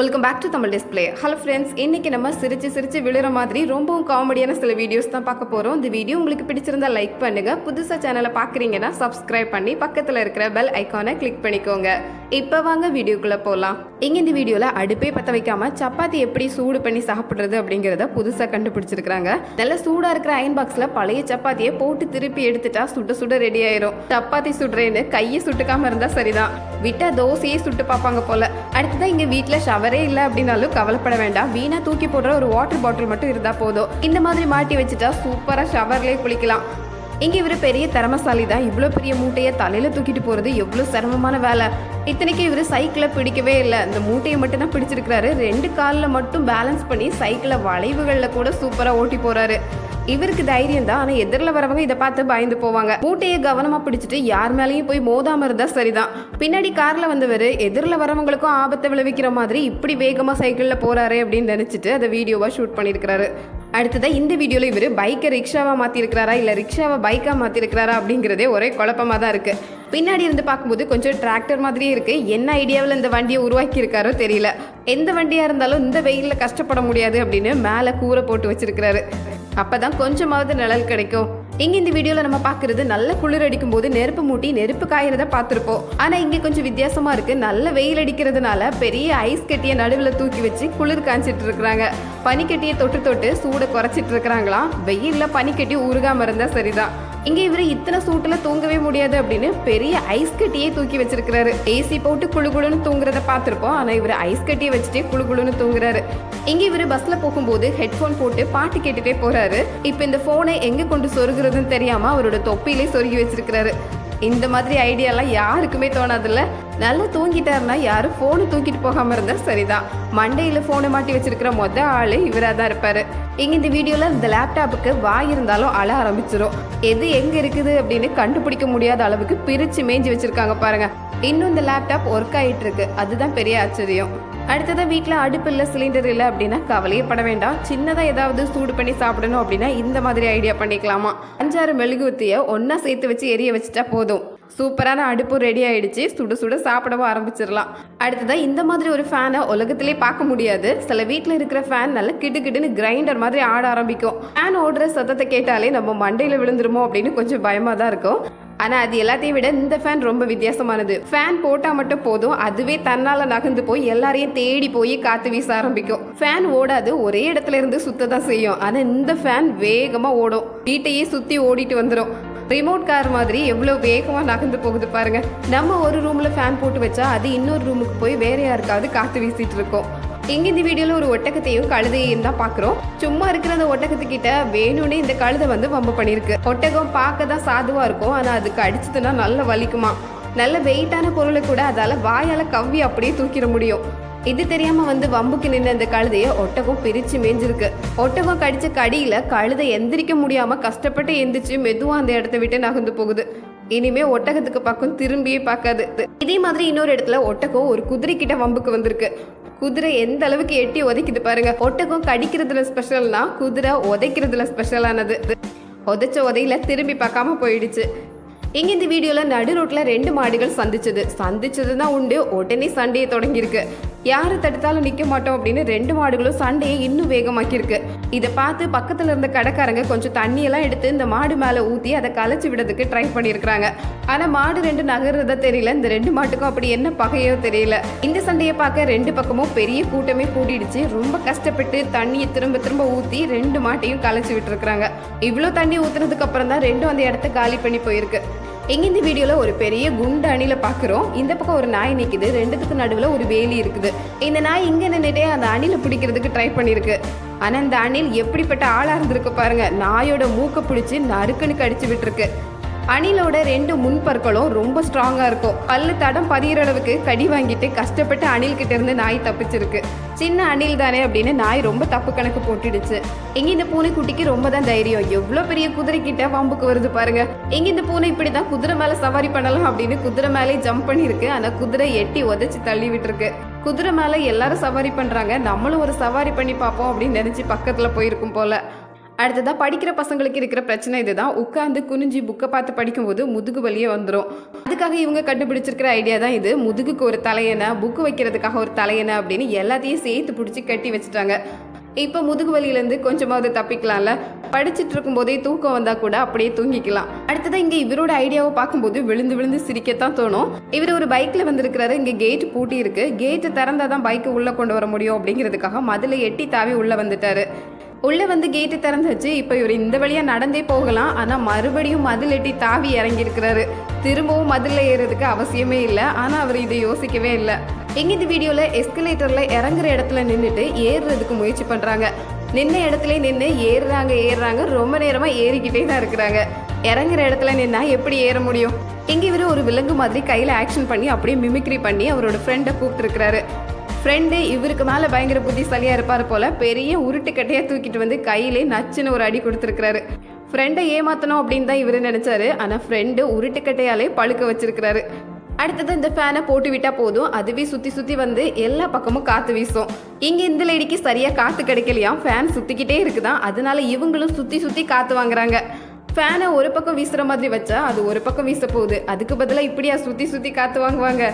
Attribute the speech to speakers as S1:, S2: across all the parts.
S1: Welcome back to Tamil display hello friends இன்னைக்கு நம்ம சிரிச்சு சிரித்து விழுற மாதிரி ரொம்பவும் காமெடியான சில வீடியோஸ் தான் பார்க்க போகிறோம் இந்த வீடியோ உங்களுக்கு பிடிச்சிருந்தா லைக் பண்ணுங்க. புதுசாக சேனலை பார்க்குறீங்கன்னா சப்ஸ்கிரைப் பண்ணி பக்கத்தில் இருக்கிற பெல் ஐகானை கிளிக் பண்ணிக்கோங்க. இப்போ வாங்க வீடியோக்குள்ளே போகலாம் இங்கே இந்த வீடியோவில் அடுப்பே பற்ற வைக்காமல் சப்பாத்தி எப்படி சூடு பண்ணி சாப்பிட்றது அப்படிங்கிறத புதுசாக கண்டுபிடிச்சிருக்கிறாங்க. நல்ல சூடாக இருக்கிற அயன் பாக்ஸில் பழைய சப்பாத்தியை போட்டு திருப்பி எடுத்துட்டா சுட சுட ரெடி ஆயிரும். சப்பாத்தி சுடுறேன்னு கையை சுட்டுக்காமல் இருந்தால் சரிதான். விட்டா தோசையே சுட்டு பார்ப்பாங்க போல. அடுத்ததான் இங்கே வீட்டில் ஷவர் இல்லை அப்படின்னாலும் கவலைப்பட வேண்டாம். வீணா தூக்கி போடுற ஒரு வாட்டர் பாட்டில் மட்டும் இருந்தால் போதும். இந்த மாதிரி மாட்டி வச்சுட்டா சூப்பராக ஷவர்லேயே குளிக்கலாம். இங்கே இவரு பெரிய திறமசாலி தான். இவ்வளோ பெரிய மூட்டையை தலையில தூக்கிட்டு போறது எவ்வளோ சிரமமான வேலை. இத்தனைக்கு இவரு சைக்கிளை பிடிக்கவே இல்லை. இந்த மூட்டையை மட்டும் தான் பிடிச்சிருக்கிறாரு. ரெண்டு காலில் மட்டும் பேலன்ஸ் பண்ணி சைக்கிளை வளைவுகளில் கூட சூப்பராக ஓட்டி போறாரு. இவருக்கு தைரியம் தான். ஆனா எதிரில் வரவங்க இதை பார்த்து பயந்து போவாங்க. மூட்டையை கவனமா பிடிச்சிட்டு யார் மேலேயும் போய் மோதாம இருந்தா சரிதான். பின்னாடி கார்ல வந்தவர் எதிரில் வரவங்களுக்கும் ஆபத்தை விளைவிக்கிற மாதிரி இப்படி வேகமா சைக்கிள்ல போறாரு அப்படின்னு நினைச்சிட்டு அதை வீடியோவா ஷூட் பண்ணியிருக்கிறாரு. அடுத்ததாக இந்த வீடியோல இவர் பைக்கை ரிக்ஷாவா மாத்திருக்கிறாரா இல்ல ரிக்ஷாவை பைக்கா மாத்திருக்கிறாரா அப்படிங்கிறதே ஒரே குழப்பமா தான் இருக்கு. பின்னாடி இருந்து பார்க்கும்போது கொஞ்சம் டிராக்டர் மாதிரியே இருக்கு. என்ன ஐடியாவில் இந்த வண்டியை உருவாக்கியிருக்காரோ தெரியல. எந்த வண்டியா இருந்தாலும் இந்த வெயிலில் கஷ்டப்பட முடியாது அப்படின்னு மேலே கூரை போட்டு வச்சிருக்கிறாரு. அப்பதான் கொஞ்சமாவது நிழல் கிடைக்கும். இங்க இந்த வீடியோல நம்ம பாக்குறது நல்ல குளிர் அடிக்கும் போது நெருப்பு மூட்டி நெருப்பு காயறத பார்த்துருப்போம். ஆனா இங்க கொஞ்சம் வித்தியாசமா இருக்கு. நல்ல வெயில் அடிக்கிறதுனால பெரிய ஐஸ் கட்டிய நடுவில் தூக்கி வச்சு குளிர் காய்ச்சிட்டு இருக்கிறாங்க. பனிக்கட்டியை தொட்டு தொட்டு சூடை குறைச்சிட்டு இருக்கிறாங்களாம். வெயில்ல பனிக்கட்டி உருகாம இருந்தா சரிதான். இங்கே இவரு இத்தனை சூட்டில் தூங்கவே முடியாது அப்படின்னு பெரிய ஐஸ் கட்டியே தூக்கி வச்சிருக்கிறாரு. ஏசி போட்டு குழு குழுன்னு தூங்குறத பார்த்துருப்போம். ஆனால் இவர் ஐஸ் கட்டியை வச்சுட்டே குளு குழுன்னு தூங்குறாரு. இங்கே இவரு பஸ்ல போகும்போது ஹெட்ஃபோன் போட்டு பாட்டு கேட்டுட்டே போறாரு. இப்போ இந்த ஃபோனை எங்கே கொண்டு சொருகிறதுன்னு தெரியாம அவரோட தொப்பிலே சொருகி வச்சிருக்கிறாரு. இந்த மாதிரி ஐடியாலாம் யாருக்குமே தோணாதுல்ல. நல்லா தூங்கிட்டாருன்னா யாரும் ஃபோனு தூக்கிட்டு போகாம இருந்தா சரிதான். மண்டையில ஃபோனை மாட்டி வச்சிருக்கிற மொத்த ஆளு இவரா தான் இருப்பாரு. இங்க இந்த வீடியோல இந்த லேப்டாப்புக்கு வாய் இருந்தாலும் அழ ஆரம்பிச்சிரும். எது எங்க இருக்குது அப்படின்னு கண்டுபிடிக்க முடியாத அளவுக்கு பிரிச்சு மேய்ஞ்சி வச்சிருக்காங்க பாருங்க. இன்னும் இந்த லேப்டாப் ஒர்க் ஆகிட்டு இருக்கு அதுதான் பெரிய ஆச்சரியம். அடுத்ததாக வீட்டில் அடுப்பு இல்லை சிலிண்டர் இல்லை அப்படின்னா கவலையே பட வேண்டாம். சின்னதாக ஏதாவது சூடு பண்ணி சாப்பிடணும் அப்படின்னா இந்த மாதிரி ஐடியா பண்ணிக்கலாமா? அஞ்சாறு மெழுகுவத்தியை ஒன்றா சேர்த்து வச்சு எரிய வச்சுட்டா போதும். சூப்பரான அடுப்பு ரெடி ஆயிடுச்சு. சுட சுட சாப்பிடவும் ஆரம்பிச்சிடலாம். அடுத்ததாக இந்த மாதிரி ஒரு ஃபேனை உலகத்திலே பார்க்க முடியாது. சில வீட்டில் இருக்கிற ஃபேன் நல்லா கிடு கிடுன்னு கிரைண்டர் மாதிரி ஆட ஆரம்பிக்கும். ஃபேன் ஓடுற சத்தத்தை கேட்டாலே நம்ம மண்டையில் விழுந்துருமோ அப்படின்னு கொஞ்சம் பயமாக தான் இருக்கும். ஆனால் அது எல்லாத்தையும் விட இந்த ஃபேன் ரொம்ப வித்தியாசமானது. ஃபேன் போட்டால் மட்டும் போதும் அதுவே தன்னால் நகர்ந்து போய் எல்லாரையும் தேடி போய் காற்று வீச ஆரம்பிக்கும். ஃபேன் ஓடாது ஒரே இடத்துல இருந்து சுத்த தான் செய்யும். ஆனால் இந்த ஃபேன் வேகமாக ஓடும். வீட்டையே சுற்றி ஓடிட்டு வந்துடும் ரிமோட் கார் மாதிரி எவ்வளோ வேகமாக நகர்ந்து போகுது பாருங்க. நம்ம ஒரு ரூமில் ஃபேன் போட்டு வச்சா அது இன்னொரு ரூமுக்கு போய் வேற யாருக்காவது காற்று வீசிட்டு இருக்கோம். இங்க இந்த வீடியோல ஒரு ஒட்டகத்தையும் கழுதையும் தான் பாக்குறோம். சும்மா இருக்கிற அந்த ஒட்டகத்துக்கிட்ட வேணும்னே இந்த கழுதை வந்து வம்பு பண்ணிருக்கு ஒட்டகம் பார்க்க தான் சாதுவா இருக்கும். ஆனா அதுக்கு அடிச்சதுன்னா நல்ல வலிக்குமா? நல்ல வெயிட்டான பொருளை கூட அதால வாயால கவ்வி அப்படியே தூக்கிட முடியும். இது தெரியாம வந்து வம்புக்கு நின்ற இந்த கழுதைய ஒட்டகம் பிரிச்சு மேஞ்சிருக்கு. ஒட்டகம் கடிச்ச கடியில கழுதை எந்திரிக்க முடியாம கஷ்டப்பட்டு எந்திரிச்சு மெதுவா அந்த இடத்த விட்டு நகர்ந்து போகுது. இனிமே ஒட்டகத்துக்கு பக்கம் திரும்பியே பார்க்காது. இதே மாதிரி இன்னொரு இடத்துல ஒட்டகம் ஒரு குதிரை கிட்ட வம்புக்கு வந்திருக்கு. குதிரை எந்த அளவுக்கு எட்டி உதைக்குது பாருங்க. ஒட்டகம் கடிக்கிறதுல ஸ்பெஷல்னா குதிரை உதைக்கிறதுல ஸ்பெஷலானது உதைச்ச உதையில திரும்பி பார்க்காம போயிடுச்சு. இங்க இந்த வீடியோல நடு ரோட்ல ரெண்டு மாடுகள் சந்திச்சது. சந்திச்சது தான் உண்டு உடனே சண்டையை தொடங்கியிருக்கு. யாரை தடுத்தாலும் நிற்க மாட்டோம் அப்படின்னு ரெண்டு மாடுகளும் சண்டையை இன்னும் வேகமாக்கியிருக்கு. இதை பார்த்து பக்கத்தில் இருந்த கடைக்காரங்க கொஞ்சம் தண்ணியெல்லாம் எடுத்து இந்த மாடு மேலே ஊற்றி அதை கலைச்சி விடுறதுக்கு ட்ரை பண்ணியிருக்கிறாங்க. ஆனால் மாடு ரெண்டு நகர்றதா தெரியல. இந்த ரெண்டு மாட்டுக்கும் அப்படி என்ன பகையோ தெரியல. இந்த சண்டையை பார்க்க ரெண்டு பக்கமும் பெரிய கூட்டமே கூட்டிடுச்சு ரொம்ப கஷ்டப்பட்டு தண்ணியை திரும்ப திரும்ப ஊற்றி ரெண்டு மாட்டையும் கலைச்சி விட்டுருக்குறாங்க. இவ்வளோ தண்ணி ஊற்றுனதுக்கு அப்புறம் தான் ரெண்டும் அந்த இடத்த காலி பண்ணி போயிருக்கு. எங்கே இந்த வீடியோவில் ஒரு பெரிய குண்டு அணில பார்க்குறோம் இந்த பக்கம் ஒரு நாய் நிக்குது. ரெண்டுத்துக்கு நடுவில் ஒரு வேலி இருக்குது. இந்த நாய் இங்கே நின்றுட்டே அந்த அணிலை பிடிக்கிறதுக்கு ட்ரை பண்ணியிருக்கு ஆனால் இந்த அணில் எப்படிப்பட்ட ஆளாக இருந்திருக்கு பாருங்க. நாயோட மூக்கை பிடிச்சி நறுக்குன்னு கடிச்சு விட்டுருக்கு. அணிலோட ரெண்டு முன்பற்களும் ரொம்ப ஸ்ட்ராங்காக இருக்கும். பல்லு தடம் பதிகிற அளவுக்கு கடி வாங்கிட்டு கஷ்டப்பட்டு அணில் கிட்ட இருந்து நாய் தப்பிச்சிருக்கு. சின்ன அணில் தானே அப்படின்னு நாய் ரொம்ப தப்பு கணக்கு போட்டுடுச்சு. எங்க இந்த பூனைக்குட்டிக்கு ரொம்ப தான் தைரியம். எவ்வளோ பெரிய குதிரை கிட்ட வம்புக்கு வருது பாருங்க. எங்க இந்த பூனை இப்படி தான் குதிரை மேல சவாரி பண்ணலாம் அப்படின்னு குதிரை மேலே ஜம்ப் பண்ணிருக்கு ஆனா குதிரை எட்டி உதச்சி தள்ளி விட்டுருக்கு. குதிரை மேல எல்லாரும் சவாரி பண்றாங்க. நம்மளும் ஒரு சவாரி பண்ணி பார்ப்போம் அப்படின்னு நினைச்சு பக்கத்துல போயிருக்கும் போல. அடுத்ததாக படிக்கிற பசங்களுக்கு இருக்கிற பிரச்சனை இதுதான். உட்காந்து குனிஞ்சி புக்கை பார்த்து படிக்கும்போது முதுகு வலியே வந்துடும் அதுக்காக இவங்க கண்டுபிடிச்சிருக்கிற ஐடியா தான் இது. முதுகுக்கு ஒரு தலையணை புக்கு வைக்கிறதுக்காக ஒரு தலையணை அப்படின்னு எல்லாத்தையும் சேர்த்து பிடிச்சி கட்டி வச்சுட்டாங்க. இப்போ முதுகு வலியிலேருந்து கொஞ்சமாவது தப்பிக்கலாம்ல? படிச்சுட்டு இருக்கும்போதே தூக்கம் வந்தா கூட அப்படியே தூங்கிக்கலாம். அடுத்ததான் இங்க இவரோட ஐடியாவை பார்க்கும்போது விழுந்து விழுந்து சிரிக்கத்தான் தோணும். இவர் ஒரு பைக்ல வந்திருக்கிறாரு. இங்க கேட் பூட்டி இருக்கு கேட் திறந்தாதான் பைக்கை உள்ள கொண்டு வர முடியும் அப்படிங்கிறதுக்காக மதுளை எட்டி தாவி உள்ள வந்துட்டாரு. உள்ளே வந்து கேட்டு திறந்துச்சு இப்போ இவர் இந்த வழியாக நடந்தே போகலாம். ஆனால் மறுபடியும் மதில் எட்டி தாவி இறங்கியிருக்கிறாரு. திரும்பவும் மதில் ஏறதுக்கு அவசியமே இல்லை. ஆனால் அவர் இதை யோசிக்கவே இல்லை. எங்க இந்த வீடியோவில் எஸ்கலேட்டரில் இறங்குற இடத்துல நின்றுட்டு ஏறுறதுக்கு முயற்சி பண்ணுறாங்க நின்ன இடத்துல நின்று ஏறுறாங்க ஏறுறாங்க. ரொம்ப நேரமாக ஏறிக்கிட்டே தான் இருக்கிறாங்க. இறங்குற இடத்துல நின்னா எப்படி ஏற முடியும்? இங்க இவர் ஒரு விலங்கு மாதிரி கையில் ஆக்ஷன் பண்ணி அப்படியே மிமிக்ரி பண்ணி அவரோட ஃப்ரெண்டை கூப்பிட்டுருக்கிறாரு. ஃப்ரெண்டு இவருக்கு மேலே பயங்கர புத்திசாலியாக இருப்பார் போல பெரிய உருட்டு கட்டையாக தூக்கிட்டு வந்து கையிலே நச்சுன்னு ஒரு அடி கொடுத்துருக்கிறாரு. ஃப்ரெண்டை ஏமாத்தணும் அப்படின்னு தான் இவர் நினச்சாரு. ஆனால் ஃப்ரெண்டு உருட்டு கட்டையாலே பழுக்க வச்சிருக்கிறாரு. அடுத்தது இந்த ஃபேனை போட்டு விட்டால் போதும். அதுவே சுற்றி சுற்றி வந்து எல்லா பக்கமும் காற்று வீசும். இங்கே இந்த லேடிக்கு சரியாக காற்று கிடைக்கலையாம். ஃபேன் சுற்றிக்கிட்டே இருக்குதான். அதனால இவங்களும் சுற்றி சுற்றி காற்று வாங்குறாங்க. ஃபேனை ஒரு பக்கம் வீசுகிற மாதிரி வச்சா அது ஒரு பக்கம் வீச போகுது அதுக்கு பதிலாக இப்படியா சுற்றி சுற்றி காற்று வாங்குவாங்க.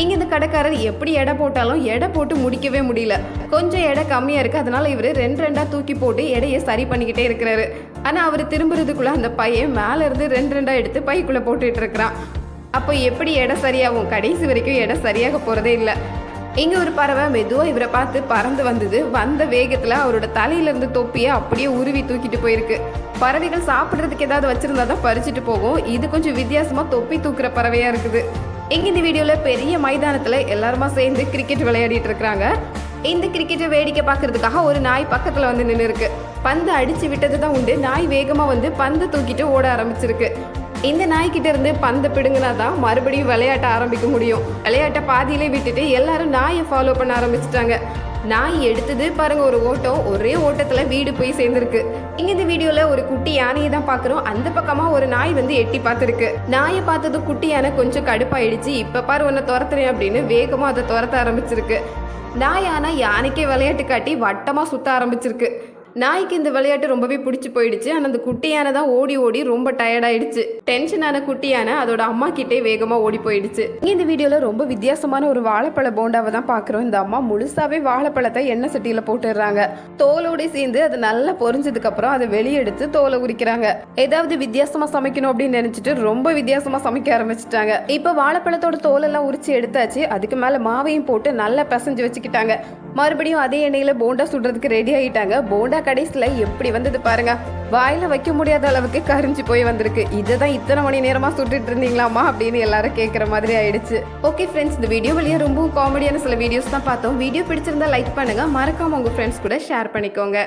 S1: இங்க இந்த கடைக்காரர் எப்படி எடை போட்டாலும் எடை போட்டு முடிக்கவே முடியல. கொஞ்சம் எடை கம்மியா இருக்கு அதனால இவர் ரெண்டு ரெண்டா தூக்கி போட்டு எடையை சரி பண்ணிக்கிட்டே இருக்கிறாரு. ஆனா அவர் திரும்புறதுக்குள்ள அந்த பையன் மேல இருந்து ரெண்டு ரெண்டா எடுத்து பைக்குள்ள போட்டுட்டு இருக்கிறான். அப்போ எப்படி எடை சரியாகும்? கடைசி வரைக்கும் எடை சரியாக போறதே இல்லை. இங்க ஒரு பறவை மெதுவா இவரை பார்த்து பறந்து வந்தது. வந்த வேகத்துல அவரோட தலையில இருந்து தொப்பியை அப்படியே உருவி தூக்கிட்டு போயிருக்கு. பறவைகள் சாப்பிட்றதுக்கு ஏதாவது வச்சிருந்தா தான் பறிச்சுட்டு போகும். இது கொஞ்சம் வித்தியாசமா தொப்பி தூக்குற பறவையா இருக்குது. இங்கே இந்த வீடியோவில் பெரிய மைதானத்தில் எல்லாருமா சேர்ந்து கிரிக்கெட் விளையாடிட்டு இருக்கிறாங்க இந்த கிரிக்கெட்டை வேடிக்கை பார்க்கறதுக்காக ஒரு நாய் பக்கத்தில் வந்து நின்று இருக்கு பந்து அடிச்சு விட்டது தான் உண்டு. நாய் வேகமாக வந்து பந்து தூக்கிட்டு ஓட ஆரம்பிச்சிருக்கு. இந்த நாய்கிட்ட இருந்து பந்து பிடுங்கினா தான் மறுபடியும் விளையாட்ட ஆரம்பிக்க முடியும். விளையாட்டை பாதியிலே விட்டுட்டு எல்லாரும் நாயை ஃபாலோ பண்ண ஆரம்பிச்சிட்டாங்க. நாய் எடுத்தது பாருங்க ஒரு ஓட்டம். ஒரே ஓட்டத்துல வீடு போய் சேர்ந்திருக்கு. இங்க இந்த வீடியோல ஒரு குட்டி யானையை தான் பாக்குறோம். அந்த பக்கமா ஒரு நாய் வந்து எட்டி பார்த்துருக்கு. நாயை பார்த்தது குட்டி யானை கொஞ்சம் கடுப்பாயிடுச்சு. இப்ப பாரு உன்னை துரத்துறேன் அப்படின்னு வேகமா அதை துரத்த ஆரம்பிச்சிருக்கு. நாய் ஆனா யானைக்கே விளையாட்டு காட்டி வட்டமா சுத்த ஆரம்பிச்சிருக்கு. நாய்க்கு இந்த விளையாட்டு ரொம்பவே பிடிச்சி போயிடுச்சு. ஆனால் அந்த குட்டியான தான் ஓடி ஓடி ரொம்ப டயர்டாயிடுச்சு. டென்ஷனான குட்டியான அதோட அம்மா கிட்டே வேகமாக ஓடி போயிடுச்சு. இந்த வீடியோவில் ரொம்ப வித்தியாசமான ஒரு வாழைப்பழ போண்டாவை தான் பார்க்குறோம் இந்த அம்மா முழுசாவே வாழைப்பழத்தை எண்ணெய் சட்டியில் போட்டுடுறாங்க. தோலோடு சேர்ந்து அது நல்லா பொரிஞ்சதுக்கப்புறம் அதை அதை வெளியெடுத்து தோலை உரிக்கிறாங்க. ஏதாவது வித்தியாசமாக சமைக்கணும் அப்படின்னு நினச்சிட்டு ரொம்ப வித்தியாசமாக சமைக்க ஆரம்பிச்சிட்டாங்க. இப்போ வாழைப்பழத்தோட தோலெல்லாம் உரிச்சு எடுத்தாச்சு. அதுக்கு மேலே மாவையும் போட்டு நல்லா பிசைஞ்சு வச்சுக்கிட்டாங்க. மறுபடியும் அதே எண்ணெயில் போண்டா சுடுறதுக்கு ரெடி ஆகிட்டாங்க போண்டா கடைசியில் எப்படி வந்தது பாருங்க. வாயில் வைக்க முடியாத அளவுக்கு கரிஞ்சு போய் வந்திருக்கு. இதை தான் இத்தனை மணி நேரமாக சுட்டுட்டு இருந்தீங்களாமா அப்படின்னு எல்லாரும் கேட்குற மாதிரி ஆயிடுச்சு. ஓகே ஃப்ரெண்ட்ஸ் இந்த வீடியோ வழியா ரொம்ப காமெடியான சில வீடியோஸ் தான் பார்த்தோம். வீடியோ பிடிச்சிருந்தா லைக் பண்ணுங்கள் மறக்காமல் உங்கள் ஃப்ரெண்ட்ஸ் கூட ஷேர் பண்ணிக்கோங்க.